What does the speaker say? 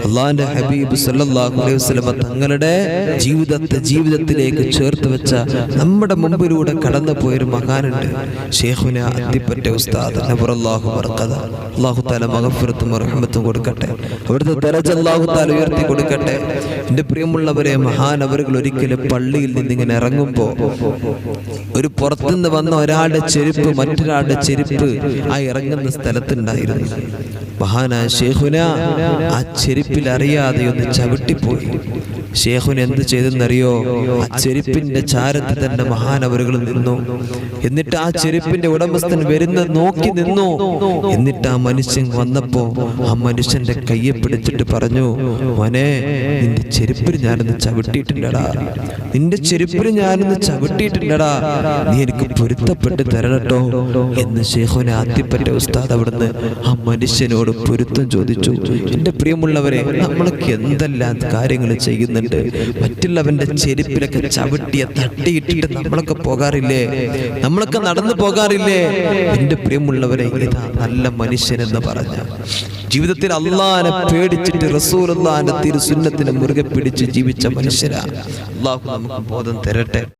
അള്ളാന്റെ ഹബീബ് അലൈഹി തങ്ങളുടെ ജീവിതത്തെ ജീവിതത്തിലേക്ക് ചേർത്ത് വെച്ച നമ്മുടെ മുമ്പിലൂടെ കടന്നു പോയൊരു മഹാനുണ്ട്. ഷേഖുന അത്തിപ്പറ്റ ഉസ്താദ് അള്ളാഹു താല മഗഫിറത്തും റഹ്മത്തും കൊടുക്കട്ടെ. അവിടുത്തെ ദരജ അള്ളാഹു ഉയർത്തി കൊടുക്കട്ടെ. എന്റെ പ്രിയമുള്ളവരെ മഹാനവറുകൾ ഒരിക്കലും പള്ളിയിൽ നിന്നിങ്ങനെ ഇറങ്ങുമ്പോൾ ഒരു പുറത്തുനിന്ന് വന്ന ഒരാളുടെ ചെരുപ്പ് മറ്റൊരാളുടെ ചെരുപ്പ് ആ ഇറങ്ങുന്ന സ്ഥലത്തുണ്ടായിരുന്നു മഹാനായ ഷേഖുന ആ ചെരുപ്പിൽ അറിയാതെ ഒന്ന് ചവിട്ടിപ്പോയി. ഷേഖുൻ എന്ത് ചെയ്തെന്നറിയോ? ആ ചെരുപ്പിന്റെ ചാരത്ത് തന്നെ മഹാനവരുകൾ നിന്നു. എന്നിട്ട് ആ ചെരുപ്പിന്റെ ഉടമസ്ഥൻ വരുന്ന നോക്കി നിന്നു. എന്നിട്ട് ആ മനുഷ്യൻ വന്നപ്പോ ആ മനുഷ്യന്റെ കയ്യെ പിടിച്ചിട്ട് പറഞ്ഞു മോനെ നിന്റെ ചെരുപ്പിൽ ഞാനൊന്ന് ചവിട്ടിയിട്ടുണ്ടടാ. നിന്റെ ചെരുപ്പിൽ ഞാനൊന്ന് ചവിട്ടിയിട്ടുണ്ടടാ. നീ എനിക്ക് പൊരുത്തപ്പെട്ട് തരണട്ടോ എന്ന് ഷേഖുന ആദ്യപ്പറ്റ ഉസ്താദ് അവിടുന്ന് ആ മനുഷ്യനോട് പൊരുത്തം ചോദിച്ചു. എന്റെ പ്രിയമുള്ളവരെ നമ്മളൊക്കെ എന്തെല്ലാം കാര്യങ്ങൾ ചെയ്യുന്നുണ്ട്? മറ്റുള്ളവന്റെ ചെരുപ്പിലൊക്കെ ചവിട്ടിയ തട്ടിയിട്ടിട്ട് നമ്മളൊക്കെ പോകാറില്ലേ? നമ്മളൊക്കെ നടന്നു പോകാറില്ലേ? എന്റെ പ്രിയമുള്ളവരെ ഇതാ നല്ല മനുഷ്യൻ എന്ന് പറഞ്ഞ. ജീവിതത്തിൽ അള്ളാനെ പേടിച്ചിട്ട് റസൂൽ അള്ളാന്റെ തിരുസുന്നത്തിന് മുറുകെ പിടിച്ച് ജീവിച്ച മനുഷ്യരാ. അള്ളാഹു നമുക്ക് ബോധം തരട്ടെ.